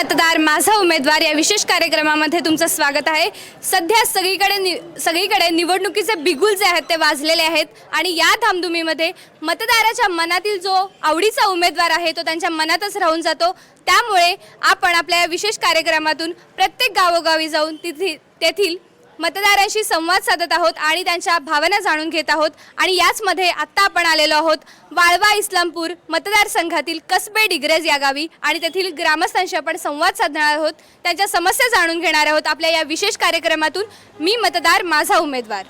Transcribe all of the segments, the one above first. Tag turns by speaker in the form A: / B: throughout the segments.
A: मतदार माझा उमेदवार या विशेष कार्यक्रमामध्ये तुमचं स्वागत आहे. सध्या सगळीकडे नि सगळीकडे निवडणुकीचे बिगुल जे आहेत ते वाजलेले आहेत आणि या धामधुमीमध्ये मतदाराच्या मनातील जो आवडीचा उमेदवार आहे तो त्यांच्या मनातच राहून जातो. त्यामुळे आपण आपल्या या विशेष कार्यक्रमातून प्रत्येक गावोगावी जाऊन तिथे तेथील मतदारांशी संवाद साधत आहोत आणि त्यांच्या भावना जाणून घेत आहोत. आणि याचमध्ये आत्ता आपण आलेलो आहोत वाळवा इस्लामपूर मतदारसंघातील कसबे डिग्रज या गावी. आणि तेथील ग्रामस्थांशी आपण संवाद साधणार आहोत. त्यांच्या समस्या जाणून घेणार आहोत. आपल्या या विशेष कार्यक्रमातून मी मतदार माझा उमेदवार.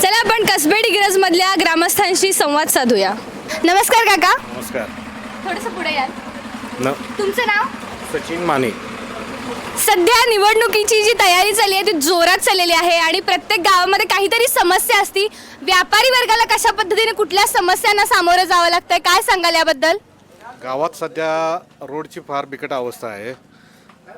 A: चला आपण कसबे डिग्रज मधल्या ग्रामस्थांशी संवाद साधूया. नमस्कार काका.
B: नमस्कार.
A: थोडंसं पुढे या
B: न
A: तुमचं नाव?
B: सचिन माने.
A: सध्या निवडणुकीची जी तयारी चालली आहे ती जोरात चाललेली आहे आणि प्रत्येक गावामध्ये काहीतरी समस्या असती. व्यापारी वर्गाला कशा पद्धतीने कुठल्या समस्यांना सामोरं जावं लागतंय? काय सांगाल याबद्दल?
B: गावात सध्या रोडची फार बिकट अवस्था आहे.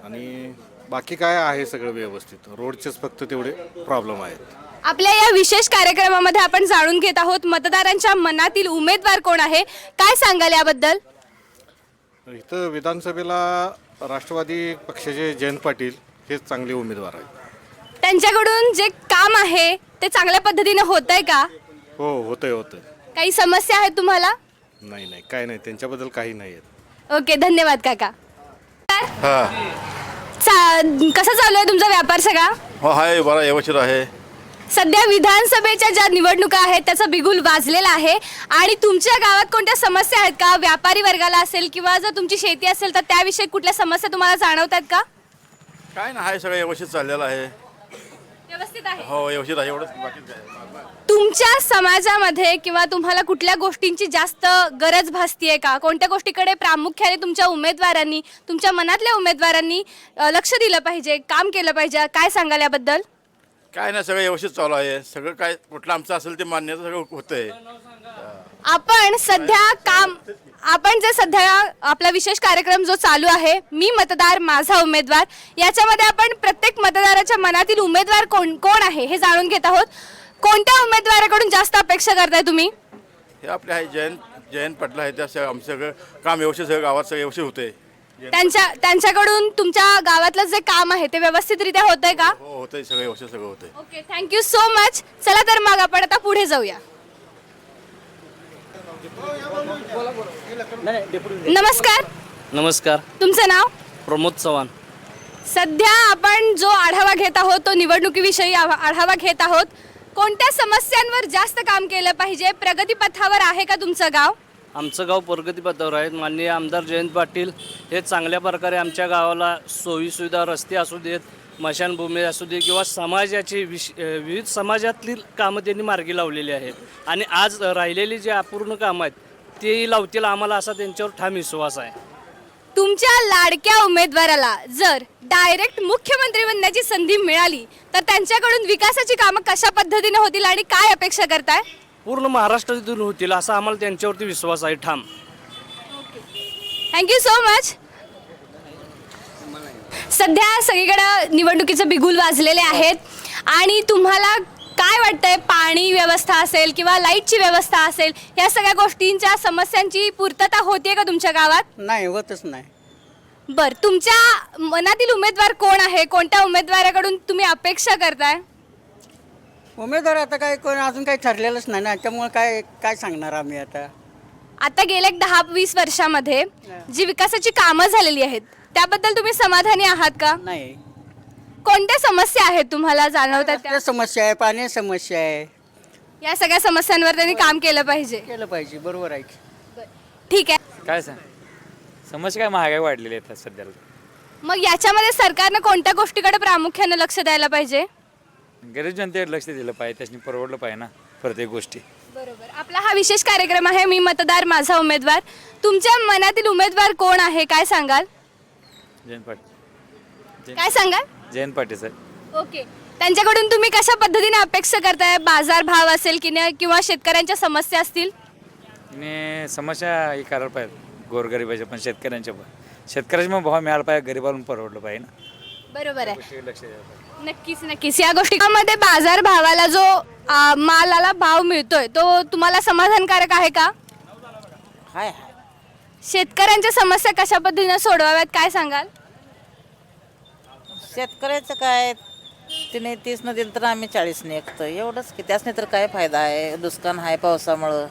B: आणि बाकी काय आहे सगळं व्यवस्थित? रोडचेच फक्त तेवढे प्रॉब्लेम आहेत.
A: आपल्या या विशेष कार्यक्रमामध्ये आपण जाणून घेत आहोत मतदारांच्या मनातील उमेदवार कोण आहे? काय सांगाल याबद्दल?
B: इथं विधानसभेला राष्ट्रवादी पक्षाचे जयंत पाटील हेच चांगले उमेदवार आहेत.
A: त्यांच्याकडून जे काम आहे ते चांगल्या पद्धतीने होत आहे का?
B: हो होतंय होतंय.
A: काही समस्या आहेत तुम्हाला?
B: नाही नाही काय नाही. त्यांच्याबद्दल काही नाही आहेत.
A: ओके धन्यवाद काका.
C: हा.
A: चा- कसा चालू आहे तुमचा व्यापार सगळा?
C: हो आहे बरा व्यवस्थित आहे.
A: सध्या विधानसभेच्या ज्या निवडणुका आहेत त्याचा बिगुल वाजलेला आहे. आणि तुमच्या गावात कोणत्या समस्या आहेत का? व्यापारी वर्गाला असेल किंवा जर तुमची शेती असेल तर त्याविषयी कुठल्या समस्या तुम्हाला जाणवतात का?
C: काय नाही आहे सगळं व्यवस्थित चाललेलं आहे.
A: व्यवस्थित आहे?
C: हो व्यवस्थित आहे एवढंच बाकी काय.
A: तुमच्या समाजामध्ये किंवा तुम्हाला कुठल्या गोष्टींची जास्त गरज भासतीये का? कोणत्या गोष्टीकडे प्रामुख्याने तुमच्या उमेदवारांनी तुमच्या मनातल्या उमेदवारांनी अ, लक्ष दिलं पाहिजे काम केलं पाहिजे? काय सांगाल याबद्दल?
C: काय नाही सगळं व्यवस्थित चालू आहे. सगळं काय कुठलं आमचं असेल ते मान्यता सगळं होतंय.
A: आपण सध्या काम आपण जे सध्या आपला विशेष कार्यक्रम जो चालू आहे मी मतदार माझा उमेदवार याच्यामध्ये आपण प्रत्येक मतदाराच्या मनातील उमेदवार कोण कोण आहे हे जाणून घेत आहोत. कोणत्या उमेदवाराकडून जास्त अपेक्षा करताय तुम्ही?
C: हे आपले आहे जयंत जयंत पाटील आहे त्या सगळं आमचं सगळं काम व्यवस्थित सगळं गावात सगळं व्यवस्थित होतंय.
A: त्यांच्या त्यांच्याकडून तुमच्या गावातलं जे काम आहे ते व्यवस्थितरित्या होत आहे का?
C: हो होतंय सगळं व्यवस्थित सगळं होतंय.
A: ओके थँक्यू सो मच चला तर मग आपण आता पुढे जाऊया. नमस्कार.
D: नमस्कार.
A: तुमचं नाव?
D: प्रमोद चव्हाण.
A: सध्या आपण जो आढावा घेत आहोत तो निवडणुकीविषयी आढा- आढावा घेत आहोत. कोणत्या समस्यांवर जास्त काम केलं पाहिजे? प्रगतीपथावर आहे का तुमचं गाव?
D: आमचं गाव प्रगतीपथावर आहे. माननीय आमदार जयंत पाटील हे चांगल्या प्रकारे आमच्या गावाला सोयीसुविधा रस्ते असू देत स्मशानभूमी असू दे किंवा समाजाची विश विविध समाजातील कामं त्यांनी मार्गी लावलेली आहेत. आणि आज राहिलेली जी अपूर्ण कामं आहेत तेही लावतील आम्हाला असा त्यांच्यावर ठाम विश्वास आहे.
A: तुमच्या लाडक्या उमेदवाराला जर डायरेक्ट मुख्यमंत्री बनण्याची संधी मिळाली तर त्यांच्याकडून विकासाची कामं कशा पद्धतीने होतील आणि काय अपेक्षा करताय?
D: पूर्ण महाराष्ट्रातून होतील असा आम्हाला त्यांच्यावरती विश्वास आहे. ठाम.
A: थँक्यू सो मच सध्या सगळीकडे निवडणुकीचे बिगुल वाजलेले आहेत. आणि तुम्हाला काय वाटतंय? पाणी व्यवस्था असेल किंवा लाईटची व्यवस्था असेल या सगळ्या गोष्टींच्या समस्यांची पूर्तता होते का तुमच्या गावात?
E: नाही होतच नाही.
A: बर तुमच्या मनातील उमेदवार कोण आहे? कोणत्या उमेदवाराकडून तुम्ही अपेक्षा करताय?
E: उमेदवार आता काय कोण अजून काही ठरलेलंच नाही ना त्यामुळे काय काय सांगणार आम्ही आता?
A: आता गेल्या एक दहा वीस वर्षामध्ये जी विकासाची कामं झालेली आहेत त्याबद्दल तुम्ही समाधानी आहात का?
E: नाही.
A: कोणत्या समस्या आहेत तुम्हाला जाणवतात त्या?
E: समस्या आहे पाण्याची समस्या आहे.
A: या सगळ्या समस्यांवर त्यांनी काम केलं पाहिजे.
E: केलं पाहिजे बरोबर आहे. की.
A: ठीक आहे.
F: काय सांग? समस्या काय महागाई वाढलेली आहे आता सध्याला?
A: मग याच्यामध्ये सरकारनं कोणत्या गोष्टीकडे प्रामुख्याने लक्ष द्यायला पाहिजे?
F: गरीब जनतेकडे लक्ष दिलं पाहिजे त्याच्यानी परवडलं पाहिजे ना प्रत्येक गोष्टी.
A: बरोबर. आपला हा विशेष कार्यक्रम आहे मी मतदार माझा उमेदवार. तुमच्या मनातील उमेदवार कोण आहे काय सांगाल?
F: जयंत पाटील.
A: काय सांगाल?
F: जयंत पाटील सर.
A: ओके. त्यांच्याकडून तुम्ही कशा पद्धतीने अपेक्षा करताय? बाजार भाव असेल की नाही किंवा शेतकऱ्यांच्या समस्या असतील?
F: आणि समस्या हे करायला पाहिजे गोरगरिबाच्या पण शेतकऱ्यांच्या पण. शेतकऱ्याच्या पण भाव मिळाला पाहिजे गरिबाला पण परवडलं पाहिजे ना.
A: बरोबर आहे.
F: लक्ष द्यायला
A: नक्कीच नक्कीच. या गोष्टीमध्ये बाजार भावाला जो आ, मालाला भाव मिळतोय तो तुम्हाला समाधानकारक आहे का?
E: हाय हाय.
A: शेतकऱ्यांच्या समस्या कशा पद्धतीनं सोडवाव्यात काय सांगाल?
G: शेतकऱ्याचं काय तिने तीसनं दिलं तर आम्ही चाळीसने ऐकतो एवढंच की त्यासने तर काय फायदा आहे? दुष्काळ आहे पावसामुळं.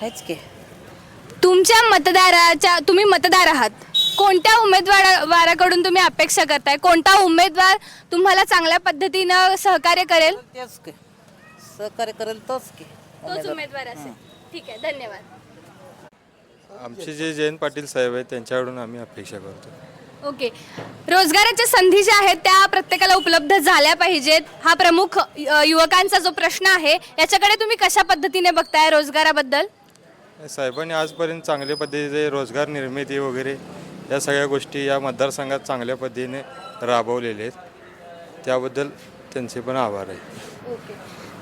G: आहेच की.
A: तुमच्या मतदाराच्या तुम्ही मतदार आहात. कोणत्या उमेदवाराकडून तुम्ही अपेक्षा करताय? कोणता उमेदवार तुम्हाला चांगल्या पद्धतीनं सहकार्य करेल?
G: तेच की. सहकार्य करेल तोच की.
A: तोच उमेदवार असेल. ठीक आहे धन्यवाद.
H: आमचे जे जयंत पाटील साहेब आहेत त्यांच्याकडून आम्ही अपेक्षा करतो.
A: ओके. रोजगाराच्या संधी ज्या आहेत त्या प्रत्येकाला उपलब्ध झाल्या पाहिजेत. हा प्रमुख अ, युवकांचा जो प्रश्न आहे याच्याकडे तुम्ही कशा पद्धतीने बघताय रोजगाराबद्दल?
H: साहेबांनी आजपर्यंत चांगल्या पद्धतीचे रोजगार निर्मिती वगैरे या सगळ्या गोष्टी या मतदारसंघात चांगल्या पद्धतीने राबवलेले आहेत. त्याबद्दल त्यांचे पण आभार आहे.
A: ओके.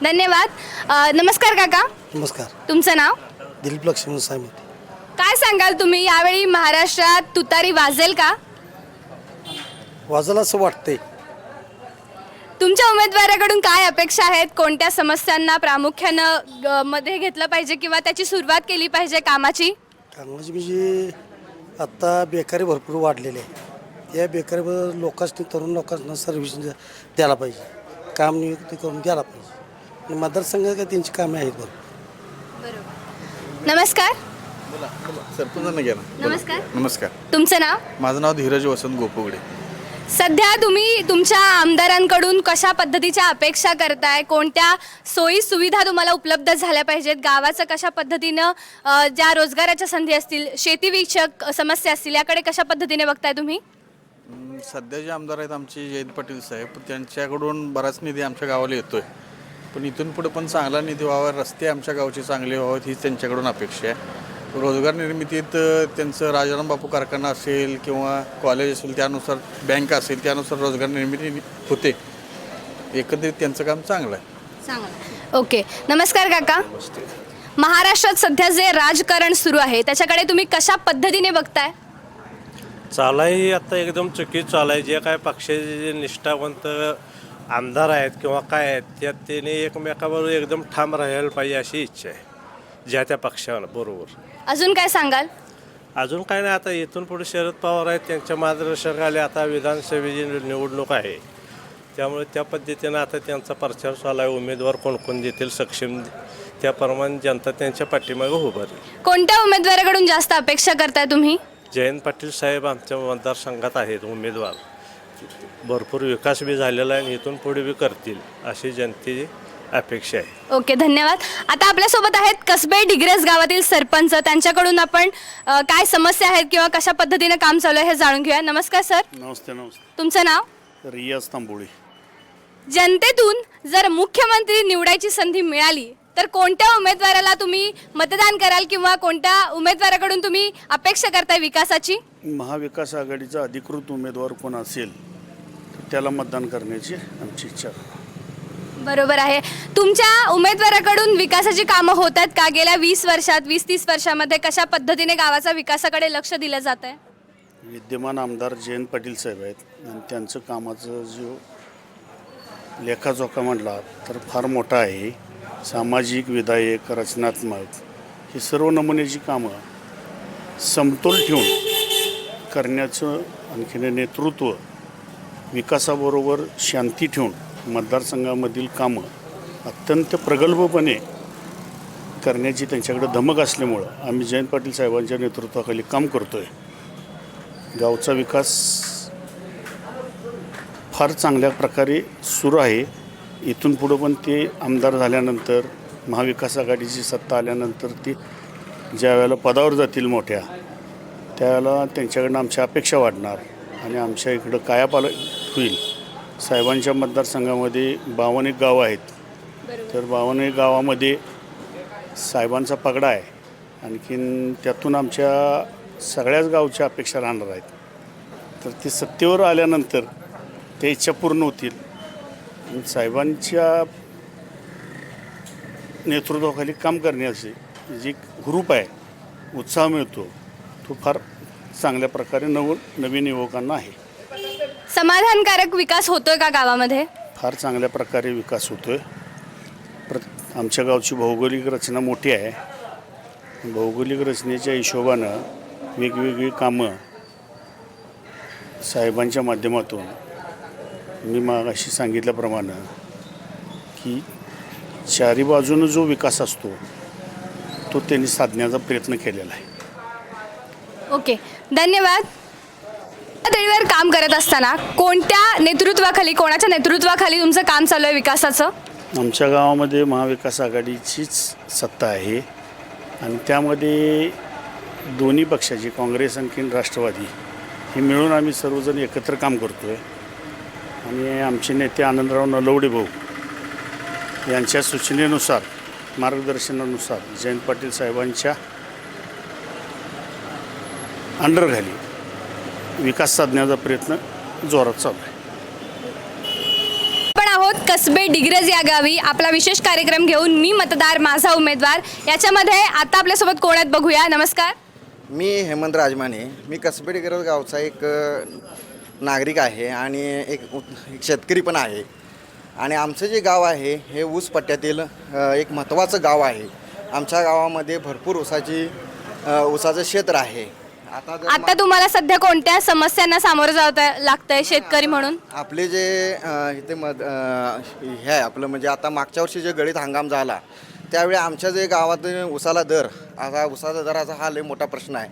A: धन्यवाद. अ, नमस्कार काका.
I: नमस्कार.
A: तुमचं नाव?
I: दिलीप लक्ष्मण साहेब
A: काय सांगाल तुम्ही? यावेळी महाराष्ट्रात तुतारी वाजेल का?
I: वाजायला असं वाटतंय.
A: तुमच्या उमेदवाराकडून काय अपेक्षा आहेत? कोणत्या समस्यांना प्रामुख्यानं मध्ये घेतलं पाहिजे किंवा त्याची सुरुवात केली पाहिजे कामाची?
I: कामाची म्हणजे आत्ता बेकारी भरपूर वाढलेली आहे. या बेकारीबद्दल लोकांनी तरुण लोकांना सर्व्हिस द्यायला पाहिजे. काम नियुक्ती करून द्यायला पाहिजे. आणि मतदारसंघात काय त्यांची कामे आहेत भरपूर
A: नमस्कार.
C: सरपंचांना घ्या ना
A: नमस्कार.
C: नमस्कार.
A: तुमचं नाव?
C: माझं नाव धीरज वसंत गोपुगडे.
A: सध्या तुम्ही तुमच्या आमदारांकडून कशा पद्धतीच्या अपेक्षा करताय? कोणत्या सोयी सुविधा तुम्हाला उपलब्ध झाल्या पाहिजेत? गावाचं कशा पद्धतीनं अ, ज्या रोजगाराच्या संधी असतील शेतीविषयक समस्या असतील याकडे कशा पद्धतीने बघताय तुम्ही?
C: अं, सध्या जे आमदार आहेत आमचे जयंत पाटील साहेब त्यांच्याकडून बराच निधी आमच्या गावाला येतोय. पण इथून पुढे पण चांगला निधी व्हावा रस्ते आमच्या गावचे चांगले व्हावेत हीच त्यांच्याकडून अपेक्षा आहे. रोजगार निर्मितीत त्यांचं राजाराम बापू कारखाना असेल किंवा कॉलेज असेल त्यानुसार बँक असेल त्यानुसार रोजगार निर्मिती होते. एकंदरीत त्यांचं काम चांगलं आहे.
A: ओके. नमस्कार काका. महाराष्ट्रात सध्या जे राजकारण सुरू आहे त्याच्याकडे तुम्ही कशा पद्धतीने बघताय?
J: चालाही आता एकदम चुकीच चालू आहे जे काय पक्षाचे जे निष्ठावंत आमदार आहेत किंवा काय आहेत त्यात त्याने एकमेकाबरोबर एकदम ठाम राहायला पाहिजे अशी इच्छा आहे. ज्या त्या पक्षाला बरोबर.
A: अजून काय सांगाल?
J: अजून काय नाही आता इथून पुढे शरद पवार आहेत त्यांच्या मार्गदर्शकाले आता विधानसभेची निवडणूक आहे. त्यामुळे त्या पद्धतीनं आता त्यांचा प्रचार चालू आहे. उमेदवार कोण कोण देतील सक्षम त्याप्रमाणे जनता त्यांच्या पाठीमागे उभं राहील
A: कोणत्या उमेदवाराकडून जास्त अपेक्षा करताय तुम्ही?
J: जयंत पाटील साहेब आमच्या मतदारसंघात आहेत उमेदवार. भरपूर विकास बी झालेला आहे आणि इथून पुढे बी करतील अशी जनतेची अपेक्षा आहे.
A: ओके धन्यवाद. आता आपल्यासोबत आहेत कसबे डिग्रेस गावातील सरपंच. त्यांच्याकडून आपण अ, काय समस्या आहेत किंवा कशा पद्धतीने काम चालू आहे हे जाणून घेऊया. नमस्कार सर.
C: नमस्ते नमस्ते.
A: तुमचं नाव?
C: रियाज तांबोळी.
A: जनतेतून जर मुख्यमंत्री निवडायची संधी मिळाली तर कोणत्या उमेदवाराला तुम्ही मतदान कराल किंवा कोणत्या उमेदवाराकडून तुम्ही अपेक्षा करताय विकासाची?
K: महाविकास आघाडीचा अधिकृत उमेदवार कोण असेल तर त्याला मतदान करण्याची आमची इच्छा आहे.
A: बरोबर आहे. तुमच्या उमेदवाराकडून विकासाची कामं होत आहेत का? गेल्या वीस वर्षात वीस तीस वर्षामध्ये कशा पद्धतीने गावाचा विकासाकडे लक्ष दिलं जात आहे?
K: विद्यमान आमदार जयंत पाटील साहेब आहेत आणि त्यांचं कामाचं जो लेखाजोखा म्हटला तर फार मोठा आहे. सामाजिक विधायक रचनात्मक ही सर्व नमुन्याची कामं समतोल ठेवून करण्याचं आणखीन नेतृत्व विकासाबरोबर शांती ठेवून मतदारसंघामधील कामं अत्यंत प्रगल्भपणे करण्याची त्यांच्याकडे धमक असल्यामुळं आम्ही जयंत पाटील साहेबांच्या नेतृत्वाखाली काम करतो आहे गावचा विकास फार चांगल्या प्रकारे सुरू आहे. इथून पुढं पण ते आमदार झाल्यानंतर महाविकास आघाडीची सत्ता आल्यानंतर ती ज्या वेळेला पदावर जातील मोठ्या त्यावेळेला त्यांच्याकडनं आमच्या अपेक्षा वाढणार आणि आमच्या इकडं कायापाल होईल. साहेबांच्या मतदारसंघामध्ये बावन्न एक गावं आहेत. तर बावन्न एक गावामध्ये साहेबांचा पगडा आहे. आणखीन त्यातून आमच्या सगळ्याच गावच्या अपेक्षा राहणार आहेत. तर ते सत्तेवर आल्यानंतर त्या इच्छा पूर्ण होतील. साहेबांच्या नेतृत्वाखाली काम करण्याचे जी ग्रुप आहे उत्साह मिळतो तो फार चांगल्या प्रकारे नव नवीन युवकांना आहे.
A: समाधानकारक विकास होतोय का गावामध्ये?
K: फार चांगल्या प्रकारे विकास होतो आहे प्र आमच्या गावची भौगोलिक रचना मोठी आहे. भौगोलिक रचनेच्या हिशोबानं वेगवेगळी कामं साहेबांच्या माध्यमातून मी मागाशी सांगितल्याप्रमाणे की चारी बाजूनं जो विकास असतो तो त्यांनी साधण्याचा प्रयत्न केलेला आहे.
A: ओके. धन्यवाद. पातळीवर काम करत असताना कोणत्या नेतृत्वाखाली कोणाच्या नेतृत्वाखाली तुमचं काम चालू आहे विकासाचं?
K: आमच्या गावामध्ये महाविकास आघाडीचीच सत्ता आहे आणि त्यामध्ये दोन्ही पक्षाची काँग्रेस आणखीन राष्ट्रवादी हे मिळून आम्ही सर्वजण एकत्र काम करतो आहे आणि आमचे नेते आनंदराव नलवडे भाऊ यांच्या सूचनेनुसार मार्गदर्शनानुसार जयंत पाटील साहेबांच्या अंडरखाली विकास साधण्याचा प्रयत्न जोरात चालू आहे.
A: आपण आहोत कसबे डिग्रज या गावी. आपला विशेष कार्यक्रम घेऊन मी मतदार माझा उमेदवार. याच्यामध्ये आता आपल्यासोबत कोण आहेत बघूया. नमस्कार.
L: मी हेमंत राजमाने. मी कसबेडी गरज गावचा एक नागरिक आहे आणि एक शेतकरी पण आहे. आणि आमचं जे गाव आहे हे ऊस पट्ट्यातील एक महत्त्वाचं गाव आहे. आमच्या गावामध्ये भरपूर ऊसाची ऊसाचं क्षेत्र आहे. आता जर
A: आता तुम्हाला सध्या कोणत्या समस्यांना सामोरं जावं लागतंय शेतकरी म्हणून?
L: आपले जे अ, इथे मद अ, हे आहे आपलं म्हणजे आता मागच्या वर्षी जे गळीत हंगाम झाला त्यावेळी आमच्या जे गावात उसाला दर आता उसाचा दराचा हा लय मोठा प्रश्न आहे.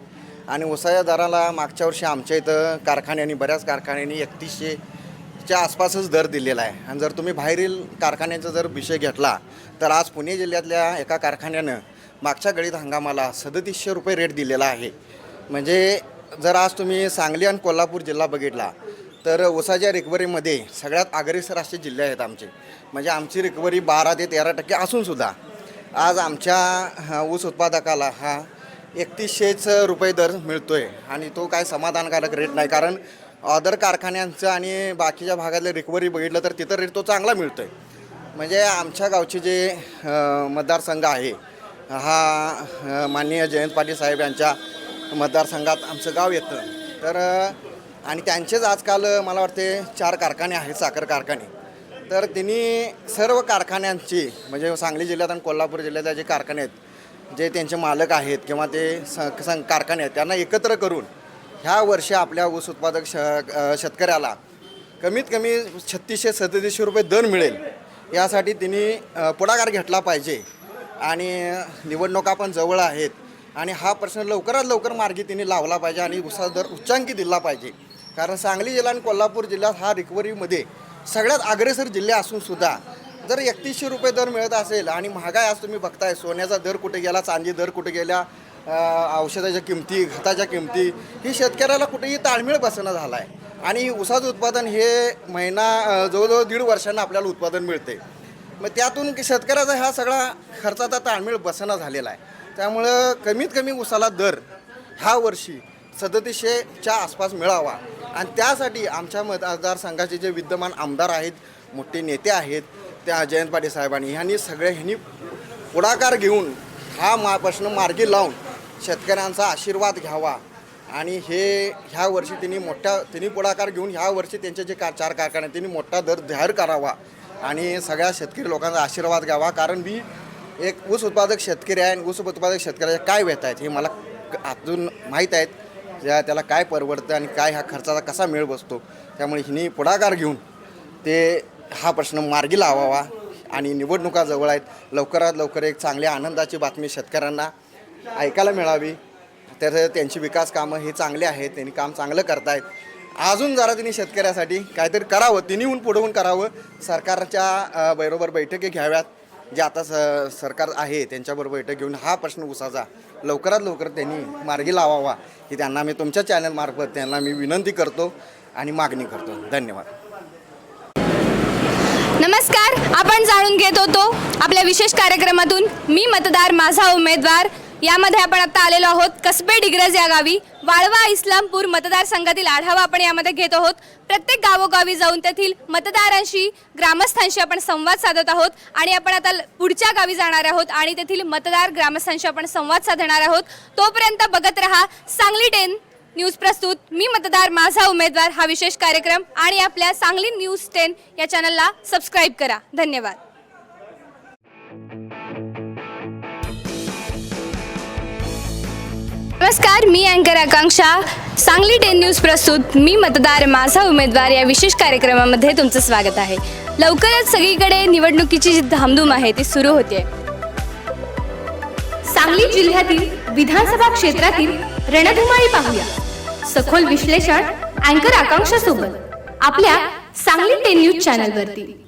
L: आणि उसाच्या दराला मागच्या वर्षी आमच्या इथं कारखान्यांनी बऱ्याच कारखान्यांनी एकतीसशेच्या आसपासच दर दिलेला आहे. आणि जर तुम्ही बाहेरील कारखान्याचा जर विषय घेतला तर आज पुणे जिल्ह्यातल्या एका कारखान्यानं मागच्या गळीत हंगामाला सदतीसशे रुपये रेट दिलेला आहे. म्हणजे जर आज तुम्ही सांगली आणि कोल्हापूर जिल्हा बघितला तर ऊसाच्या रिकव्हरीमध्ये सगळ्यात अग्रेसर असे जिल्हे आहेत आमचे. म्हणजे आमची रिकव्हरी बारा ते तेरा टक्के असूनसुद्धा आज आमच्या ऊस उत्पादकाला हा एकतीसशेच रुपये दर मिळतो आहे आणि तो काय समाधानकारक रेट नाही कारण अदर कारखान्यांचं आणि बाकीच्या भागातले रिकव्हरी बघितलं तर तिथं रेट तो चांगला मिळतो आहे म्हणजे आमच्या गावचे जे मतदारसंघ आहे हा माननीय जयंत पाटील साहेब यांच्या मतदारसंघात आमचं गाव येतं. तर आणि त्यांचेच आजकाल मला वाटते चार कारखाने आहेत साखर कारखाने. तर त्यांनी सर्व कारखान्यांची म्हणजे सांगली जिल्ह्यात आणि कोल्हापूर जिल्ह्यातल्या जे कारखाने आहेत जे त्यांचे मालक आहेत किंवा ते सं कारखाने आहेत त्यांना एकत्र करून ह्या वर्षी आपल्या ऊस उत्पादक श शेतकऱ्याला कमीत कमी छत्तीसशे सदतीसशे रुपये दर मिळेल. यासाठी त्यांनी पुढाकार घेतला पाहिजे. आणि निवडणुका पण जवळ आहेत. आणि हा प्रश्न लवकरात लवकर मार्गी तिने लावला पाहिजे आणि उसा दर उच्चांकी दिला पाहिजे. कारण सांगली जिल्हा आणि कोल्हापूर जिल्ह्यात हा रिकव्हरीमध्ये सगळ्यात अग्रेसर जिल्हे असूनसुद्धा जर एकतीसशे रुपये दर मिळत असेल आणि महागाई आज तुम्ही बघताय सोन्याचा दर कुठे गेला चांदी दर कुठे गेल्या औषधाच्या किमती खताच्या किमती ही शेतकऱ्याला कुठेही ताळमेळ बसणं झाला आहे आणि ऊसाचं उत्पादन हे महिना जवळजवळ दीड वर्षांना आपल्याला उत्पादन मिळते मग त्यातून शेतकऱ्याचा ह्या सगळा खर्चाचा ताळमेळ बसणं झालेला आहे. त्यामुळं कमीत कमी उसाला दर ह्या वर्षी सदतीसशेच्या आसपास मिळावा. आणि त्यासाठी आमच्या मतदारसंघाचे जे विद्यमान आमदार आहेत मोठे नेते आहेत त्या जयंत पाटील साहेबांनी ह्यांनी सगळे ह्यांनी पुढाकार घेऊन हा मा प्रश्न मार्गी लावून शेतकऱ्यांचा आशीर्वाद घ्यावा. आणि हे ह्या वर्षी त्यांनी मोठ्या त्यांनी पुढाकार घेऊन ह्या वर्षी त्यांचे जे का चार कारखाने त्यांनी मोठा दर जाहीर करावा. आणि सगळ्या शेतकरी लोकांचा आशीर्वाद घ्यावा. कारण मी एक ऊस उत्पादक शेतकरी आहे आणि ऊस उत्पादक शेतकऱ्याचे काय व्यथ आहेत हे मला अजून माहीत आहेत. ज्या त्याला काय परवडतं आणि काय ह्या खर्चाचा कसा मेळ बसतो त्यामुळे हिने पुढाकार घेऊन ते हा प्रश्न मार्गी लावावा आणि निवडणुका जवळ आहेत. लवकरात लवकर एक चांगल्या आनंदाची बातमी शेतकऱ्यांना ऐकायला मिळावी. तर त्यांची विकास कामं हे चांगले आहेत त्यांनी काम चांगलं करतायत. अजून जरा तिने शेतकऱ्यासाठी काहीतरी करावं तिन्हीहून पुढवून करावं. सरकारच्या बरोबर बैठकी घ्याव्यात. जे आता स सरकार आहे त्यांच्याबरोबर बैठक घेऊन हा प्रश्न उसाचा. लवकरात लवकर त्यांनी मार्गी लावावा. की त्यांना मी तुमच्या चॅनलमार्फत त्यांना मी विनंती करतो आणि मागणी करतो. धन्यवाद.
A: नमस्कार. आपण जाणून घेत होतो आपल्या विशेष कार्यक्रमातून मी मतदार माझा उमेदवार यामध्ये आपण आता आलेलो आहोत. कसबे डिग्रज या गावी. वाळवा इस्लामपूर मतदारसंघातील आढावा आपण यामध्ये घेत आहोत. प्रत्येक गावोगावी जाऊन तेथील मतदारांशी ग्रामस्थांशी आपण संवाद साधत आहोत. आणि आपण आता पुढच्या गावी जाणार आहोत आणि तेथील मतदार ग्रामस्थांशी आपण संवाद साधणार आहोत. तोपर्यंत बघत रहा. सांगली टेन न्यूज प्रस्तुत. मी मतदार माझा उमेदवार हा विशेष कार्यक्रम. आणि आपल्या सांगली न्यूज टेन या चॅनलला सबस्क्राईब करा. धन्यवाद. नमस्कार मी अँकर आकांक्षा. सांगली टेन न्यूज प्रस्तुत. मी मतदार माझा उमेदवार या विशेष कार्यक्रमामध्ये तुमचं स्वागत आहे. लवकरच सगळीकडे निवडणुकीची जी धामधूम आहे ती सुरू होते सांगली जिल्ह्यातील विधानसभा क्षेत्रातील रणधुमाळी पाहूया. सखोल विश्लेषण अँकर आकांक्षा सोबत आपल्या सांगली टेन न्यूज चॅनलवरती